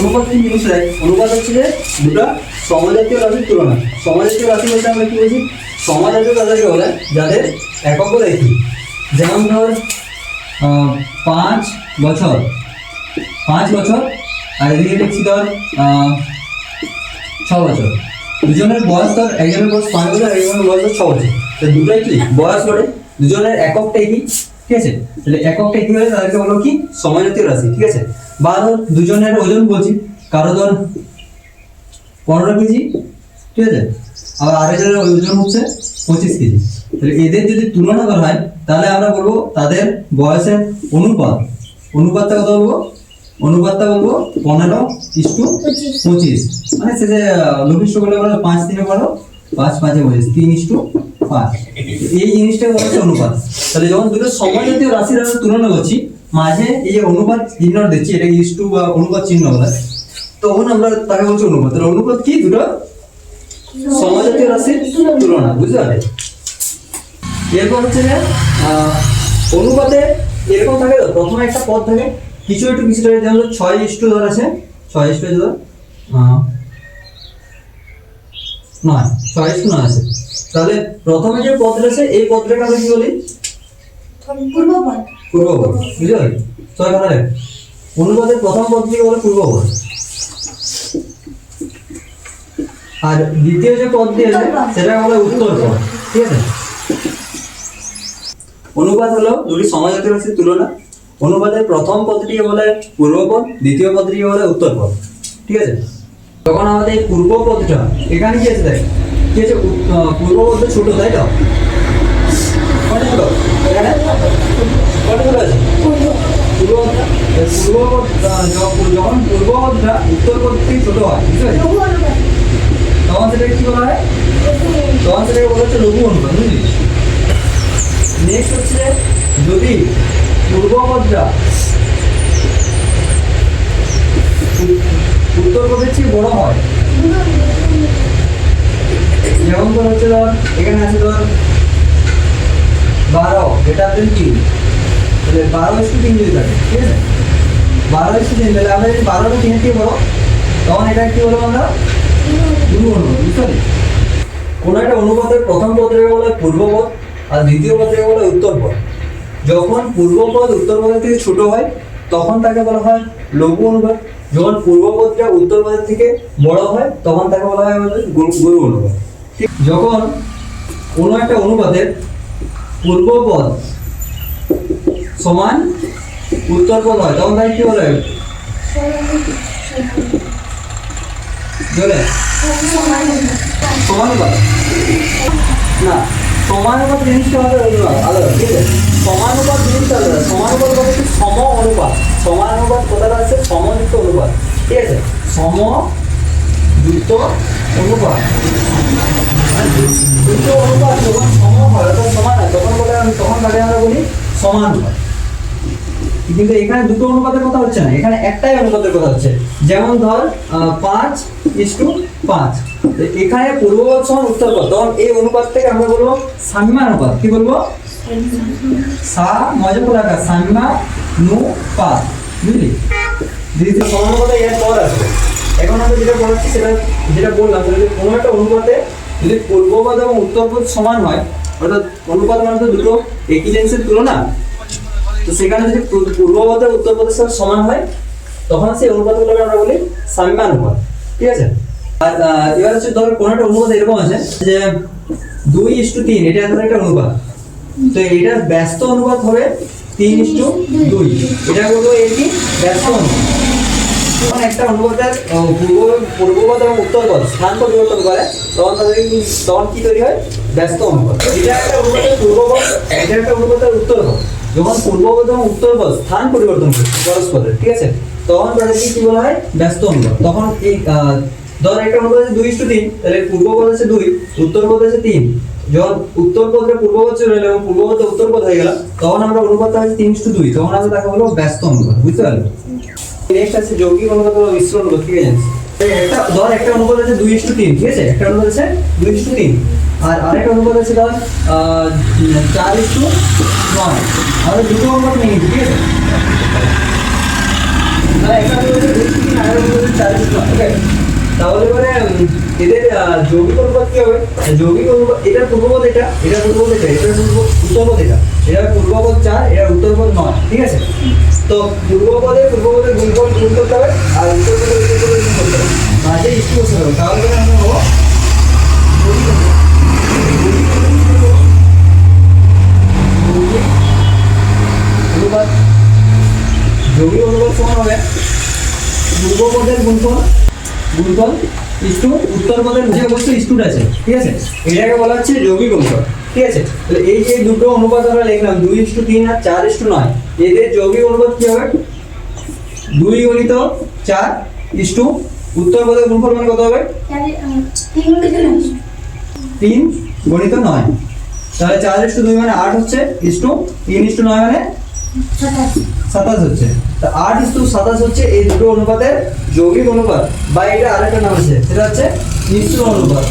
অনুপাত কি জিনিস অনুপাত হচ্ছে যে দুটো সমজাতীয় রাশির তুলনা। সমজাতীয় রাশি বলতে আমরা কি বলছি সমজাতীয় তাদেরকে বলে যাদের একক একই যেমন ধর পাঁচ বছর। পাঁচ বছর, আর এদিকে লিখছি ধর ছ বছর। দুজনের বয়স ধর, একজনের বয়স পাঁচ বছর একজনের বয়স ধর ছ বছর। তো দুটোই কি? বয়স করে দুজনের এককটাই কি? ঠিক আছে? তাহলে এককটা কি হলে? তাদেরকে বলো কি? সমজাতীয় রাশি, ঠিক আছে? বা ধর দুজনের ওজন বলছি। কারও ধর পনেরো কেজি, ঠিক আছে? আর আরেকজনের ওজন হচ্ছে পঁচিশ কেজি। তাহলে এদের যদি তুলনা করা হয়, তাহলে আমরা বলব তাদের বয়সের অনুপাত। অনুপাতটা কত বলব? অনুপাতটা বলব পনেরো ইস্টু পঁচিশ। মানে সে যে লঘিষ্ঠ বলে পাঁচ তিনে বারো পাঁচ পাঁচে পঁচিশ তিন ইস্টু পাঁচ। এই জিনিসটা হচ্ছে অনুপাত। তাহলে যখন দুটো সমজাতীয় রাশির তুলনা করছি, মাঝে এই যে অনুপাত চিহ্ন দিচ্ছি এটা ইস্টু বা অনুপাত চিহ্ন বলে তখন আমরা তাকে বলছি অনুপাত। তাহলে অনুপাত কি? দুটো সমজাতীয় রাশির তুলনা, বুঝতে পারলে? এরপর হচ্ছে যে অনুপাতে এরকম থাকে প্রথমে একটা পদ থাকে, কিছু একটু কিছু থাকে যেমন ছয় ইস্টু ধর আছে, ছয় ইস্টু ধর নয় নয় আছে। তাহলে প্রথমে যে এই পদটাকে আমরা কি বলি? পূর্বপদ। পূর্বপদ বুঝতে ছয় কথা দেখ প্রথম পদটিকে বলে? পূর্বপদ। আর দ্বিতীয় যে পদটি আছে সেটা বলে উত্তর পদ ঠিক আছে? অনুপাত হলো দুটি সমাজাতীয় রাশির তুলনা অনুবাদের প্রথম পদটিকে বলে পূর্বপদ দ্বিতীয় পদটিকে বলে উত্তর পদ ঠিক আছে? তখন আমাদের পূর্ব পদটা এখানে কি আছে দেখ? কি আছে? পূর্ব পদটা ছোট, তাই তো? আছে? যখন- যখন পূর্বপদটা উত্তর থেকে ছোট হয়? লঘু অনুপাত তখন সেটাকে কি বলা হয়? তখন সেটাকে বলা হচ্ছে লঘু বুঝলি? নেক্সট হচ্ছে, যদি পূর্বপদটা উ- উত্তর পদের চেয়ে বড় হয়? যেমন ধর হচ্ছে ধর, এখানে আছে ধর বারো এটা দেন তিন তাহলে বারো ইস্টু তিন যদি থাকে ঠিক আছে? বারো ইস্টু তিন, তাহলে আমরা যদি বারোটা তিনের থেকে বড় তখন এটা কি বলব আমরা? দুই অনুপাত বুঝতে পারলি? কোনো একটা অনুপাতের প্রথম পদটাকে বলা পূর্বপদ আর দ্বিতীয় পদটাকে বলা হয় উত্তরপদ যখন পূর্বপদ উত্তরপদের থেকে ছোট হয়, তখন তাকে বলা হয় লঘু অনুপাত। যখন পূর্বপদটা উত্তরপদের থেকে বড় হয়, তখন তাকে বলা হয় আমাদের গুরু অনুপাত যখন কোনো একটা অনুপাতের পূর্বপদ সমান উত্তরপদ হয়, তখন তাকে কি বলা? সমানুপাত না সমানুপাত জিনিসটা হবে আলাদা ঠিক আছে? সমানুপাত জিনিসটা আলাদা। সমানুপাত বলতে সম অনুপাত সমানুপাত আছে সমযুক্ত অনুপাত ঠিক আছে? সম যুক্ত অনুপাত। দুটো অনুপাত যখন সম হয় অর্থাৎ সমান হয়। তখন বলে আমি তখন তাকে আমরা বলি সমান হয়। কিন্তু এখানে দুটো অনুপাতের কথা হচ্ছে না। এখানে একটাই অনুপাতের কথা হচ্ছে। যেমন ধর পাঁচ ইস টু পাঁচ। এখানে পূর্বপদ সমান উত্তরপদ তখন এই অনুপাত থেকে আমরা বলব সাম্যানুপাত কি বলব? সা মজা করে রাখা। নু পাত বুঝলি? দ্বিতীয় সমানুপাতে এর পর আসবে এখন আমরা যেটা বলাচ্ছি সেটা যেটা বললাম, সেটা কোনো একটা অনুপাতে যদি পূর্বপদ এবং উত্তরপদ সমান হয়, অর্থাৎ অনুপাত মানে তো দুটো একই তুলনা। তো সেখানে যদি পূ- পূর্বপদ আর উত্তরপদের সাথে সমান হয়, তখন সেই অনুপাতগুলোকে আমরা বলি সাম্যানুপাত ঠিক আছে? আর এবার হচ্ছে ধর কোনো একটা অনুপাত এরকম আছে যে দুই ইস্টু তিন, এটা একটা অনুপাত। তো এটার ব্যস্ত অনুপাত হবে তিন ইস্টু দুই। এটা কি ব্যস্ত অনুপাত যখন একটা আহ, পূর্ব পূর্বপদ এবং উত্তরপদ স্থান পরিবর্তন করে। তখন তাদের তখন কি তৈরি হয়? ব্যস্ত অনুপাত এটা একটা অনুপাতের পূর্বপদ এটা একটা অনুপাতের উত্তরপদ যখন পূর্বপদ এবং উত্তরপদ স্থান পরিবর্তন করে পরস্পরের ঠিক আছে? তখন তাদেরকে কি বলা হয়? ব্যস্ত অনুপাত তখন এই ধর একটা অনুপাত আছে দুই ইস্টু তিন তাহলে পূর্বপদ আছে দুই উত্তরপদ আছে তিন। যখন উত্তর উত্তরপদে পূর্বপদ চলে এলো এবং পূর্বপদে উত্তরপদ হয়ে গেল, তখন আমরা অনুপাতটা আছে তিন ইস্টু দুই। তখন আমরা তাকে বলব ব্যস্ত অনুপাত, বুঝতে পারলে? নেক্সট আছে যৌগিক অনুপাত মিশ্র অনুপাত ঠিক আছে? একটা, ধর একটা অনুপাত আছে দুই ইস্টু তিন, ঠিক আছে? একটা অনুপাত আছে দুই তিন। আর আরেকটা অনুপাত আছে ধর চার ইস্টু নয়। আমাদের দুটো অনুপাত নিয়ে ঠিক আছে? না এখানে বলছে দুই তিন এখানে বলছে চার নয় তাহলে উম, এদের যৌগিক অনুপাত কি হবে? যৌগিক অনুপাত এটা পূর্বপদ এটা এটা পূর্বপদ এটা এটা পূর্ব উত্তরপদ এটা। এটা পূর্বপদ চার এটা উত্তরপদ নয় ঠিক আছে? তো পূর্বপদে পূর্বপদে গুণফল গুণ করতে হবে আর উত্তরপদে উত্তরপদে গুণ করতে হবে। মাঝে ইস্টু বসে হবে তাহলে আমরা হব অনুপাত। যৌগিক সমান হবে। পূর্বপদের গুণফল গুণফল ইস্টু উত্তর পদের যে অবশ্যই ইস্টুট আছে, ঠিক আছে? এটাকে বলা হচ্ছে যৌগিক অনুপাত ঠিক আছে? তাহলে এই যে দুটো অনুপাত আমরা লিখলাম, দুই ইস্টু তিন আর চার ইস্টু নয়, এদের যৌগিক অনুপাত কি হবে? দুই গণিত চার ইস্টু উত্তর পদের গুণফল মানে কত হবে। তিন গণিত নয়। তাহলে চার ইস্টু দুই মানে আট হচ্ছে ইস্টু তিন ইস্টু নয় মানে সাতাশ। হচ্ছে। তা আট ইস্টু সাতাশ হচ্ছে এই দুটো অনুপাতের যৌগিক অনুপাত। বা এটা আরেকটা নাম আছে, সেটা হচ্ছে মিশ্র অনুপাত।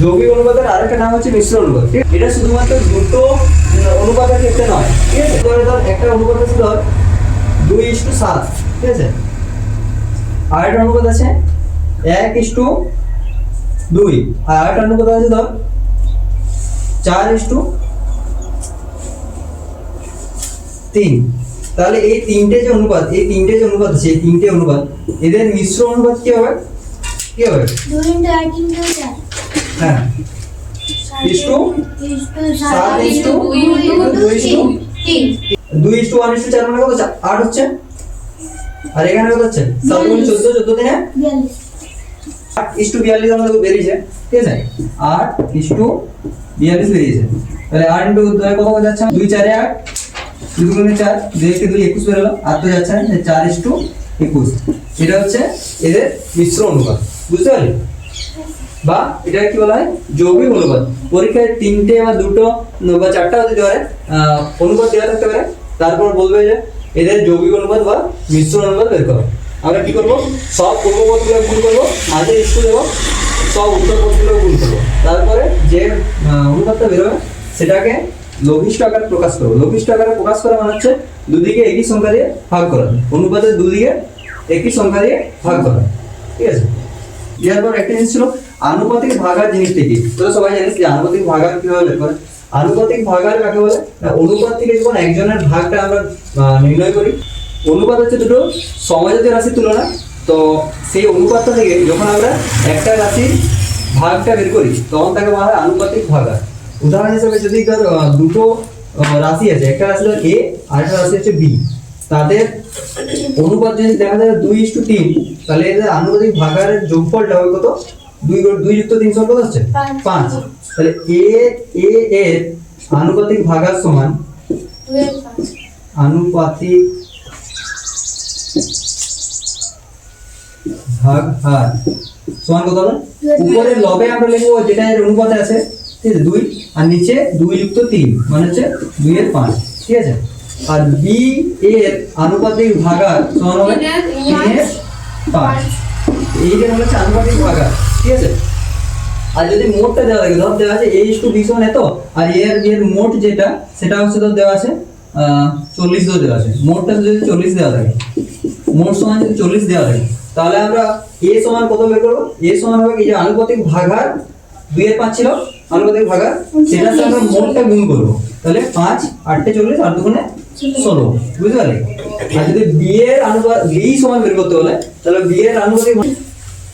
যৌগিক অনুপাতের আরেকটা নাম হচ্ছে মিশ্র অনুপাত। এটা শুধুমাত্র দুটো অনুপাতের ক্ষেত্রে নয়। ঠিক আছে? ধরে একটা অনুপাত আছে ধর দুই ইস্টু সাত। ঠিক আছে? আরেকটা অনুপাত আছে এক ইস্টু দুই। আর আরেকটা অনুপাত আছে ধর চার ইস্টু তিন। তাহলে এই তিনটে যে অনুপাত এই তিনটে যে অনুপাত আছে এই তিনটে অনুপাত এদের মিশ্র অনুপাত কি হবে? কি হবে? দুই। হ্যাঁ। ইস্টু ইস্টু সাত সাত ইস্টু দুই ইস্টু তিন। তিন। দুই ইস্টু ওয়ান ইস্টু চার মানে কত? আট হচ্ছে। আর এখানে কত হচ্ছে? সাত গুণ চোদ্দ চোদ্দ দিনে। আট ইস্টু বিয়াল্লিশ আমাদের বেরিয়েছে? ঠিক আছে? আট ইস্টু বিয়াল্লিশ বেরিয়েছে। তাহলে আট ইন্টু কত যাচ্ছে? দুই চারে আট। দুই চার, দুই একটি দুই একুশ বেরোলো। আর তো যাচ্ছে চার ইস্টু একুশ। এটা হচ্ছে এদের মিশ্র অনুপাত। বুঝতে পারলি? বা এটা কি বলা হয়? যৌগিক অনুপাত। পরীক্ষায় তিনটে বা দুটো বা চারটা হতে পারে অনুপাত দেওয়া থাকতে পারে। তারপর বলবে যে এদের যৌগিক অনুপাত বা মিশ্র অনুপাত বের করো। আমরা কি করব? সব পূর্বপদগুলো গুণ করব, মাঝে ইস্টু দেবো, সব উত্তরপদগুলো গুণ করব। তারপরে যে অনুপাতটা বেরোবে, সেটাকে লঘিষ্ঠ আকারে প্রকাশ করব লঘিষ্ঠ আকারে প্রকাশ করা মানে হচ্ছে দুদিকে একই সংখ্যা দিয়ে ভাগ করা। অনুপাতের দুদিকে একই সংখ্যা দিয়ে ভাগ করা। ঠিক আছে? এরপর একটা জিনিস ছিল, আনুপাতিক ভাগার জিনিসটা কি? তোরা সবাই জানিস যে আনুপাতিক ভাগার কীভাবে বের করে? আনুপাতিক ভাগার কাকে বলে অনুপাত থেকে যখন একজনের ভাগটা আমরা নির্ণয় করি, অনুপাত হচ্ছে দুটো সমজাতীয় রাশির তুলনা। তো সেই অনুপাতটা থেকে যখন আমরা একটা রাশির ভাগটা বের করি, তখন তাকে বলা হয় আনুপাতিক ভাগার। উদাহরণ হিসেবে যদি ধর দুটো রাশি আছে একটা রাশি ধর এ আর একটা রাশি হচ্ছে বি তাদের অনুপাত যদি দেখা যায় দুই ইস্টু তিন তাহলে এদের আনুপাতিক ভাগারের যোগফলটা হবে কত? দুই দুই যুক্ত তিন সমান কত হচ্ছে? পাঁচ। তাহলে এ এ এর আনুপাতিক ভাগার সমান আনুপাতিক ভাগ হার সমান কত হবে? উপরে লবে আমরা লিখব যেটা এর অনুপাতে আছে। ঠিক আছে দুই আর নিচে দুই যুক্ত তিন মানে হচ্ছে দুই এর পাঁচ ঠিক আছে? আর বি এর আনুপাতিক ভাগার সমান হবে তিনের পাঁচ। এইটা হচ্ছে আনুপাতিক ভাগার ঠিক আছে? আর যদি মোটটা দেওয়া থাকে ধর দেওয়া আছে এ ইস টু বি সমান এত আর এর এর মোট যেটা সেটা হচ্ছে ধর দেওয়া আছে চল্লিশ ধর দেওয়া আছে। মোটটা যদি চল্লিশ দেওয়া থাকে মোট সমান যদি চল্লিশ দেওয়া থাকে তাহলে আমরা এ সমান কত বের করব? এ সমান হবে কি? যে আনুপাতিক ভাগার দুই এর পাঁচ ছিল আনুপাতিক ভাগার সেটার সাথে আমরা মোটটা গুণ করব। তাহলে পাঁচ আটটে চল্লিশ আর দুগুণে ষোলো। বুঝতে পারলি? আর যদি বি এর অনুপাত বি সমান বের করতে হলে তাহলে বি এর আনুপাতিক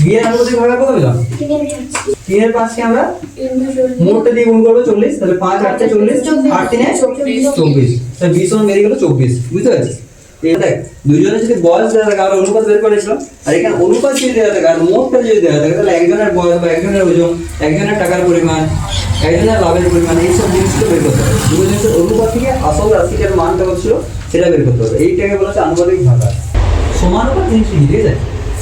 বি এর আনুপাতিক ভাগার কত পেলাম? তিনের পাঁচকে আমরা মোটটা দিয়ে গুণ করব চল্লিশ তাহলে পাঁচ আটটা চল্লিশ আট তিনে চব্বিশ। তাহলে বিশ সমান বেরিয়ে গেলো চব্বিশ। বুঝতে পারছিস? দেখ দুজনে যদি বয়স দেওয়া থাকে, আমরা অনুপাত বের করেছিলাম আর এখানে অনুপাত যদি দেওয়া থাকে, আর মোটটা যদি দেওয়া থাকে, তাহলে একজনের বয়স বা একজনের ওজন, একজনের টাকার পরিমাণ, একজনের লাভের পরিমাণ এইসব জিনিসগুলো বের করতে হবে। দুটো জিনিসের অনুপাত থেকে আসল রাশিটার মানটা হচ্ছিল সেটা বের করতে হবে। এইটাকে বলা হচ্ছে আনুপাতিক ভাগা সমানুপাত জিনিসটা ঠিক আছে?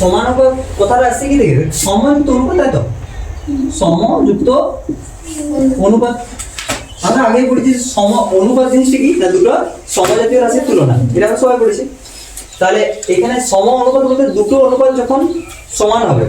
সমানুপাত কথাটা আসছে কি দেখে? সমযুক্ত অনুপাত তাই তো? সমযুক্ত অনুপাত আমরা আগে পড়েছি সম অনুপাত জিনিসটা কি? না, দুটো সমজাতীয় রাশির তুলনা। এটা আমরা সবাই পড়েছি তাহলে এখানে সম অনুপাত বলতে দুটো অনুপাত যখন সমান হবে,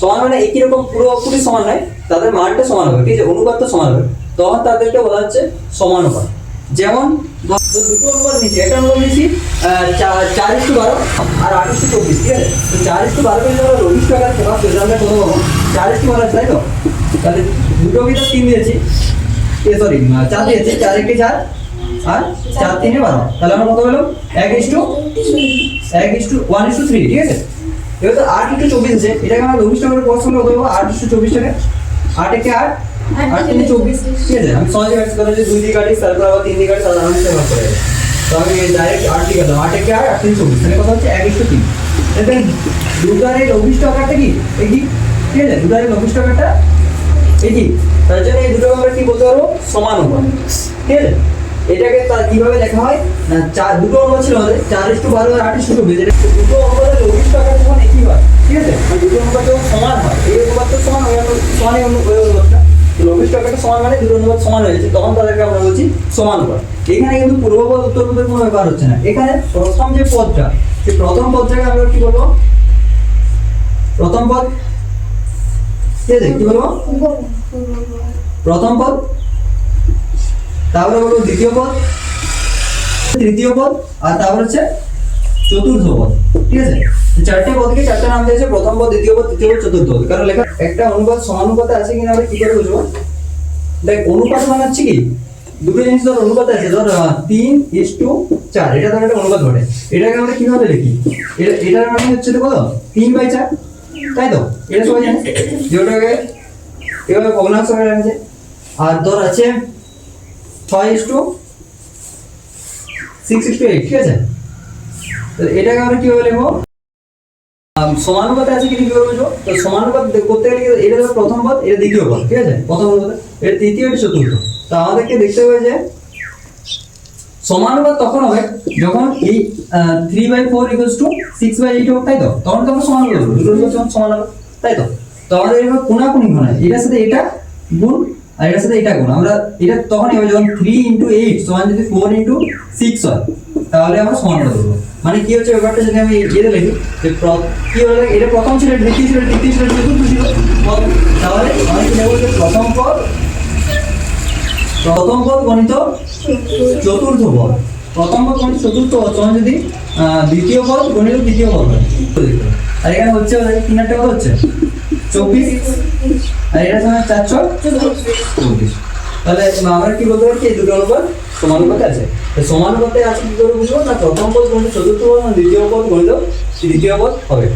সমান মানে একই রকম পুরোপুরি সমান নয়, তাদের মানটা সমান হবে, ঠিক আছে? অনুপাতটা সমান হবে। তখন তাদেরকে বলা হচ্ছে সমানুপাত। যেমন দুটো অনুপাত নিচ্ছি একটা অনুপাত নিচ্ছি চার ইস্টু বারো আর আট ইস্টু চব্বিশ, ঠিক আছে? তো চার ইস্টু বারো কিন্তু আমরা রবিশ টাকার প্রকাশ আমরা কোনো চার ইস্টু বারো তাই তো? তাহলে দুটো ভিতর তিন দিয়েছি। সরি চার দিয়েছি চার একটি চার আর চার তিনে বারো। তাহলে আমরা কত পেলাম? এক ইস্টু এক ইস্টু ওয়ান ইস্টু থ্রি ঠিক আছে? এবার তো আট ইস্টু চব্বিশ আছে। এটাকে আমরা রবিশ টাকার প্রকাশ করলে কত পাবো আট ইস্টু চব্বিশ টাকা। আট একে আট আট তিনে চব্বিশ ঠিক আছে? আমি সহজে কাটছি তাহলে যদি দুই দিকে কাটিস তারপর আবার তিন দিকে কাটিস তাহলে আমি সেটা করে। তো আমি ডাইরেক্ট আট দিকে কাটলাম। আট একে আট আট তিন চব্বিশ। তাহলে কথা হচ্ছে এক ইস্টু তিন। দেখবেন দুটার এই লঘিষ্ঠ আকারটা কি? এই কি? ঠিক আছে দুটার এই লঘিষ্ঠ আকারটা এই কি তার জন্য এই দুটো আমরা কি বলতে পারব? সমান অনুপাত ঠিক আছে? এটাকে তার কীভাবে লেখা হয়? না, চার, দুটো অঙ্ক ছিল আমাদের। চার ইস্টু বারো আর আট ইস্টু চব্বিশ। দুটো অঙ্কের লঘিষ্ঠ আকার যখন একই হয়। ঠিক আছে? দুটো অনুপাত যখন সমান হয়, এই অনুপাত তো সমান সমানই অনু- ওই অনুপাতটা তো লঘিষ্ঠ আকারটা সমান মানে দুটো অনুপাত সমান হয়েছে তখন তাদেরকে আমরা বলছি সমান অনুপাত এখানে কিন্তু পূর্বপদ উত্তরপদের কোনো ব্যাপার হচ্ছে না। এখানে প্রথম যে পদটা, সেই প্রথম পদটাকে আমরা কি বলব? প্রথম পদ ঠিক আছে কি বলব? প্রথম পদ? তারপরে বলব দ্বিতীয় পদ। তৃতীয় পদ, আর তারপর হচ্ছে চতুর্থ পদ। ঠিক আছে? চারটে পদকে চারটে নাম দিয়েছে, প্রথম পদ, দ্বিতীয় পদ, তৃতীয় পদ, চতুর্থ পদ। কারণ লেখা একটা অনুপাত, সমানুপাতে আছে কিনা আমরা কি করে বুঝব? দেখ, অনুপাত মানে হচ্ছে কি? দুটো জিনিস ধর, অনুপাত আছে। ধর তিন ইস টু চার। এটা ধর একটা অনুপাত ঘটে। এটাকে আমরা কীভাবে লিখি? এটা, এটার মানে হচ্ছে কত? তিন বাই চার। তাই তো? এটা সবাই জানে? যে এভাবে ভগ্নাংশ হয়ে আছে আর ধর আছে ছয় is to six is to eight, ঠিক আছে? এটাকে আমরা কীভাবে লিখব? সমানুপাতে আছে কিনা কীভাবে বুঝব? তো সমানুপাত করতে গেলে এটা হলো প্রথম পদ, এটা দ্বিতীয় পদ, ঠিক আছে? প্রথম অনুপাতে এটা তৃতীয়, এটা চতুর্থ। তো আমাদেরকে দেখতে হবে যে সমানুপাত তখন হবে যখন এই three by four equals to six by eight হোক তাই তো? তখন তো আমরা সমানুপাত করব, দুটো সমান হবে, তাই তো? তো আমাদের এবার কোনাকুনি হয়, এটার সাথে এটা গুণ, আর এটার সাথে এটা গুণ, আমরা এটা তখনই হবে যখন থ্রি ইন্টু এইট সমান যদি ফোর ইন্টু সিক্স হয়, তাহলে আমরা সমানুপাত করব মানে কি হচ্ছে ব্যাপারটা যদি আমি এটা লিখি যে কি হলো, এটা প্রথম ছিল দ্বিতীয় ছিল, তৃতীয় ছিল চতুর্থ ছিল তাহলে আমি কি যে প্রথম পদ প্রথম পদ গণিত চতুর্থ পদ। প্রথম পদ গণিত চতুর্থ পদ তোমার যদি দ্বিতীয় পদ গণিত তৃতীয় পদ হয়। আর এখানে হচ্ছে তিন একটা কত হচ্ছে। চব্বিশ। আর এটা তোমার চারশো চব্বিশ। তাহলে আমরা কি বলতে পারছি এই দুটো অনুপাত সমানুপাতে আছে? সমানুপাতে আছে কি করে বুঝব? না প্রথম পদ গণিত, চতুর্থ পদ দ্বিতীয় পদ গণিত তৃতীয় পদ হবে।